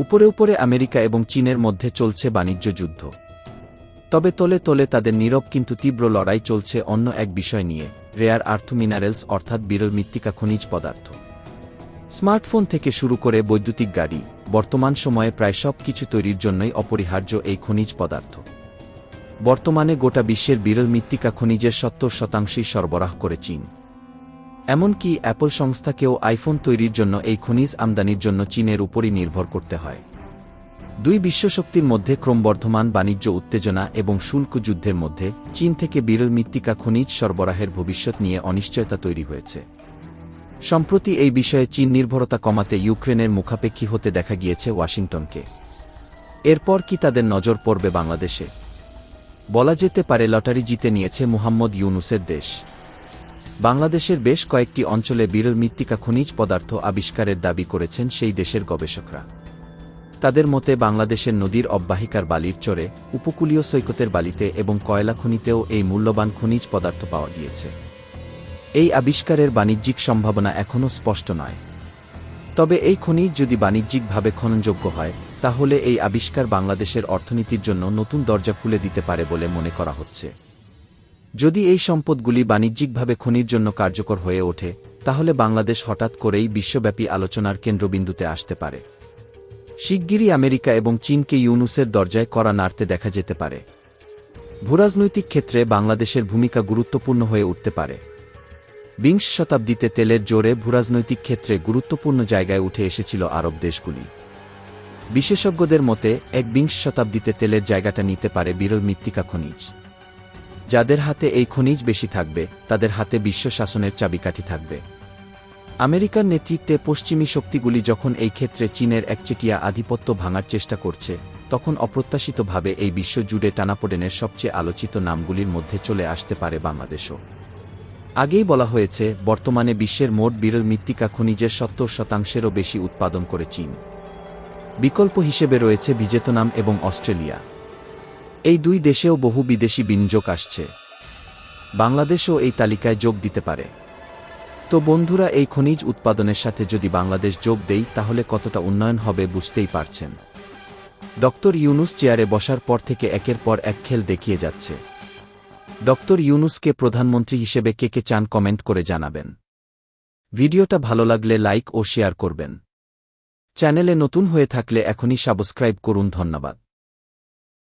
উপরে উপরে আমেরিকা এবং চীনের মধ্যে চলছে বাণিজ্য যুদ্ধ। তবে তলে তলে তাদের নীরব কিন্তু তীব্র লড়াই চলছে অন্য এক বিষয় নিয়ে, রেয়ার আর্থ মিনারেলস অর্থাৎ বিরল মৃত্তিকা খনিজ পদার্থ। স্মার্টফোন থেকে শুরু করে বৈদ্যুতিক গাড়ি, বর্তমান সময়ে প্রায় সব কিছু তৈরির জন্যই অপরিহার্য এই খনিজ পদার্থ। বর্তমানে গোটা বিশ্বের বিরল মৃত্তিকা খনিজের সত্তর শতাংশই সরবরাহ করে চীন। এমনকি অ্যাপল সংস্থাকেও আইফোন তৈরির জন্য এই খনিজ আমদানির জন্য চীনের উপরই নির্ভর করতে হয়। দুই বিশ্বশক্তির মধ্যে ক্রমবর্ধমান বাণিজ্য উত্তেজনা এবং শুল্ক যুদ্ধের মধ্যে চীন থেকে বিরল মৃত্তিকা খনিজ সরবরাহের ভবিষ্যৎ নিয়ে অনিশ্চয়তা তৈরি হয়েছে। সম্প্রতি এই বিষয়ে চীন নির্ভরতা কমাতে ইউক্রেনের মুখাপেক্ষী হতে দেখা গিয়েছে ওয়াশিংটনকে। এরপর কি তাদের নজর পড়বে বাংলাদেশে? বলা যেতে পারে লটারি জিতে নিয়েছে মুহাম্মদ ইউনুসের দেশ। বাংলাদেশের বেশ কয়েকটি অঞ্চলে বিরল মৃত্তিকা খনিজ পদার্থ আবিষ্কারের দাবি করেছেন সেই দেশের গবেষকরা। তাদের মতে বাংলাদেশের নদীর অববাহিকার বালির চরে, উপকূলীয় সৈকতের বালিতে এবং কয়লা খনিতেও এই মূল্যবান খনিজ পদার্থ পাওয়া গিয়েছে। এই আবিষ্কারের বাণিজ্যিক সম্ভাবনা এখনও স্পষ্ট নয়। তবে এই খনিজ যদি বাণিজ্যিকভাবে খননযোগ্য হয়, তাহলে এই আবিষ্কার বাংলাদেশের অর্থনীতির জন্য নতুন দরজা খুলে দিতে পারে বলে মনে করা হচ্ছে। যদি এই সম্পদগুলি বাণিজ্যিকভাবে খনির জন্য কার্যকর হয়ে ওঠে, তাহলে বাংলাদেশ হঠাৎ করেই বিশ্বব্যাপী আলোচনার কেন্দ্রবিন্দুতে আসতে পারে। শিগগিরই আমেরিকা এবং চীনকে ইউনুসের দরজায় করা নাড়তে দেখা যেতে পারে। ভূরাজনৈতিক ক্ষেত্রে বাংলাদেশের ভূমিকা গুরুত্বপূর্ণ হয়ে উঠতে পারে। বিংশ শতাব্দীতে তেলের জোরে ভূরাজনৈতিক ক্ষেত্রে গুরুত্বপূর্ণ জায়গায় উঠে এসেছিল আরব দেশগুলি। বিশেষজ্ঞদের মতে, এক বিংশ শতাব্দীতে তেলের জায়গাটা নিতে পারে বিরল মৃত্তিকা খনিজ। যাদের হাতে এই খনিজ বেশি থাকবে, তাদের হাতে বিশ্ব শাসনের চাবিকাঠি থাকবে। আমেরিকার নেতৃত্বে পশ্চিমী শক্তিগুলি যখন এই ক্ষেত্রে চীনের একচেটিয়া আধিপত্য ভাঙার চেষ্টা করছে, তখন অপ্রত্যাশিতভাবে এই বিশ্ব জুড়ে টানাপোড়েনের সবচেয়ে আলোচিত নামগুলির মধ্যে চলে আসতে পারে বাংলাদেশও। আগেই বলা হয়েছে, বর্তমানে বিশ্বের মোট বিরল মৃত্তিকা খনিজের সত্তর শতাংশেরও বেশি উৎপাদন করে চীন। বিকল্প হিসেবে রয়েছে ভিয়েতনাম এবং অস্ট্রেলিয়া। এই দুই দেশেও বহু বিদেশি বিনিয়োগ আসছে। বাংলাদেশও এই তালিকায় যোগ দিতে পারে। তো বন্ধুরা, এই খনিজ উৎপাদনের সাথে যদি বাংলাদেশ যোগ দেই, তাহলে কতটা উন্নয়ন হবে বুঝতেই পারছেন। ডক্টর ইউনুস চেয়ারে বসার পর থেকে একের পর এক খেল দেখিয়ে যাচ্ছে। ডক্টর ইউনুসকে প্রধানমন্ত্রী হিসেবে কে কে চান কমেন্ট করে জানাবেন। ভিডিওটা ভালো লাগলে লাইক ও শেয়ার করবেন। চ্যানেলে নতুন হয়ে থাকলে এখনই সাবস্ক্রাইব করুন, ধন্যবাদ।